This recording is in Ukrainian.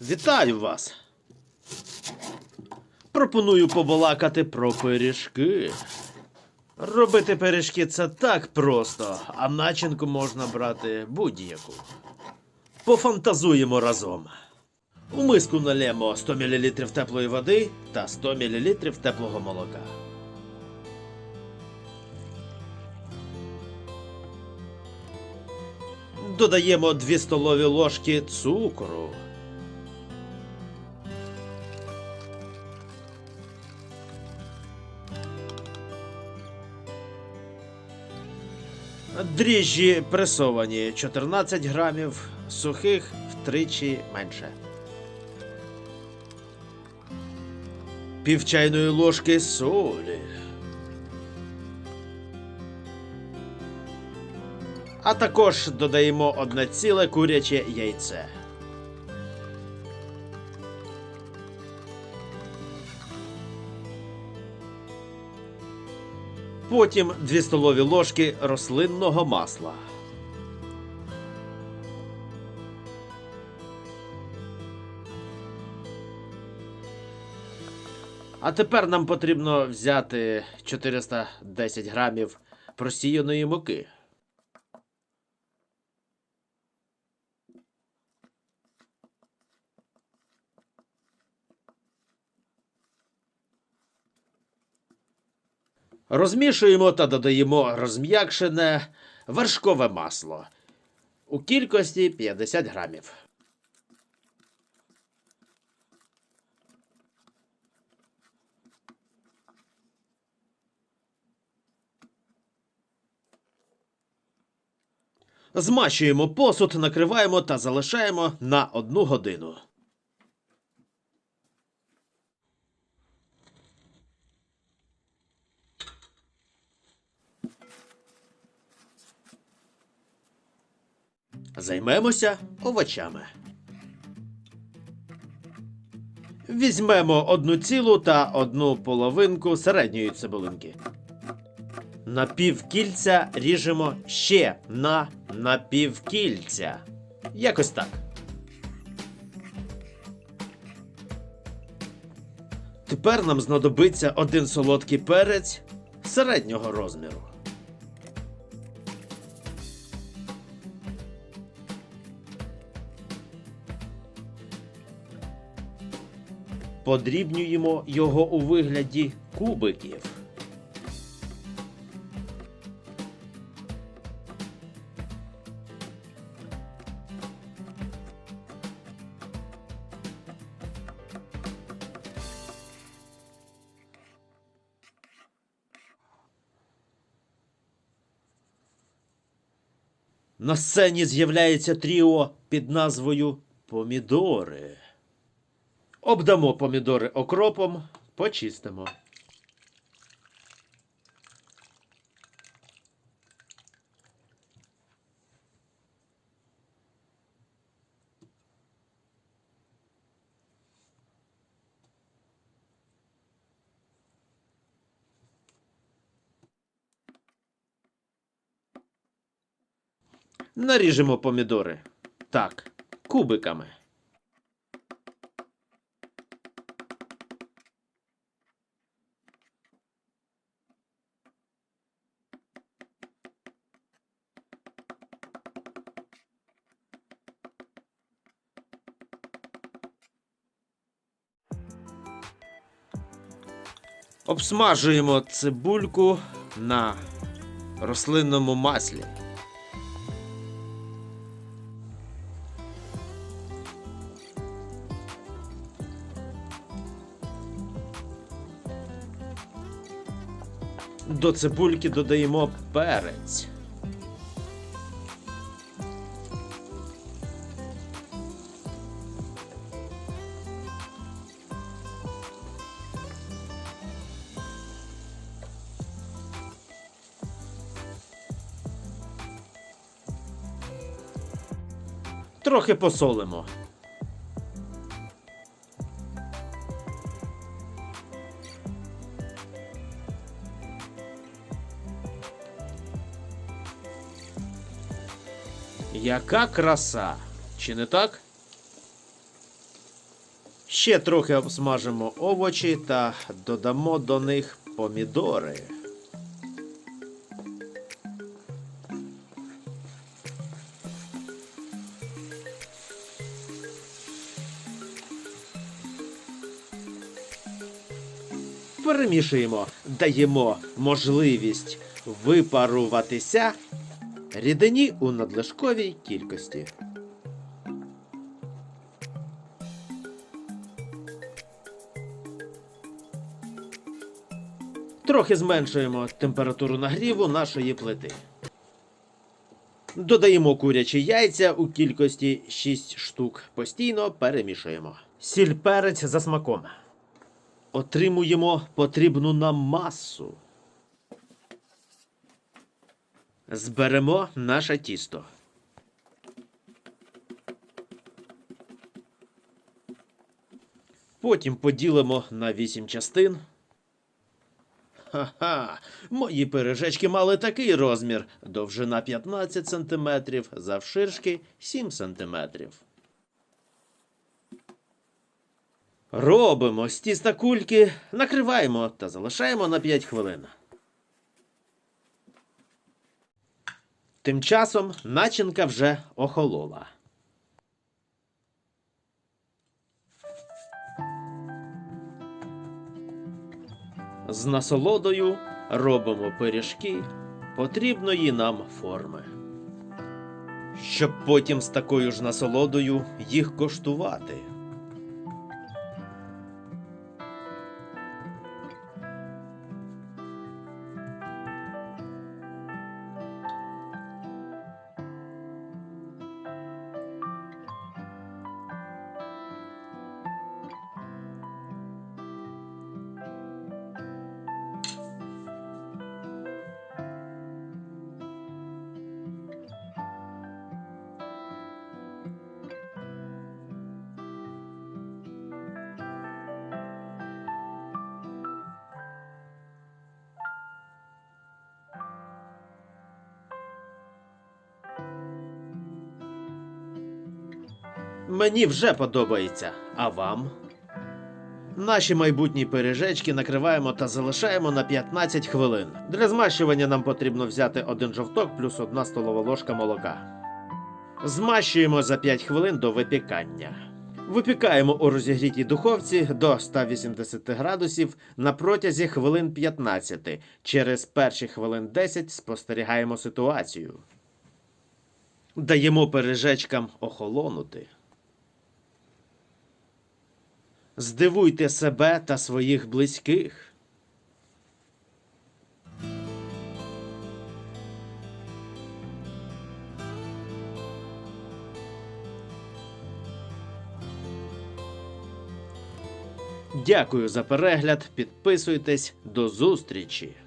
Вітаю вас! Пропоную побалакати про пиріжки. Робити пиріжки це так просто, а начинку можна брати будь-яку. Пофантазуємо разом. У миску налємо 100 мл теплої води та 100 мл теплого молока. Додаємо 2 столові ложки цукру. Дріжджі пресовані 14 грамів, сухих втричі менше. Пів чайної ложки солі. А також додаємо одне ціле куряче яйце. Потім 2 столові ложки рослинного масла. А тепер нам потрібно взяти 410 грамів просіяної муки. Розмішуємо та додаємо розм'якшене вершкове масло у кількості 50 грамів. Змащуємо посуд, накриваємо та залишаємо на одну годину. Займемося овочами. Візьмемо одну цілу та одну половинку середньої цибулинки. На півкільця ріжемо ще на напівкільця. Якось так. Тепер нам знадобиться один солодкий перець середнього розміру. Подрібнюємо його у вигляді кубиків. На сцені з'являється тріо під назвою Помідори. Обдамо помідори окропом, почистимо. Наріжемо помідори. Так, кубиками. Обсмажуємо цибульку на рослинному маслі. До цибульки додаємо перець. Трохи посолимо. Яка краса, чи не так? Ще трохи обсмажимо овочі та додамо до них помідори. Перемішуємо, даємо можливість випаруватися рідині у надлишковій кількості. Трохи зменшуємо температуру нагріву нашої плити. Додаємо курячі яйця у кількості 6 штук. Постійно перемішуємо. Сіль перець за смаком. Отримуємо потрібну нам масу. Зберемо наше тісто. Потім поділимо на 8 частин. Ха-ха, мої пиріжечки мали такий розмір: довжина 15 см, завширшки 7 см. Робимо з тіста кульки, накриваємо та залишаємо на 5 хвилин. Тим часом начинка вже охолола. З насолодою робимо пиріжки потрібної нам форми. Щоб потім з такою ж насолодою їх коштувати. Мені вже подобається. А вам? Наші майбутні пиріжечки накриваємо та залишаємо на 15 хвилин. Для змащування нам потрібно взяти один жовток плюс одна столова ложка молока. Змащуємо за 5 хвилин до випікання. Випікаємо у розігрітій духовці до 180 градусів на протязі хвилин 15. Через перші хвилин 10 спостерігаємо ситуацію. Даємо пиріжечкам охолонути. Здивуйте себе та своїх близьких. Дякую за перегляд. Підписуйтесь. До зустрічі!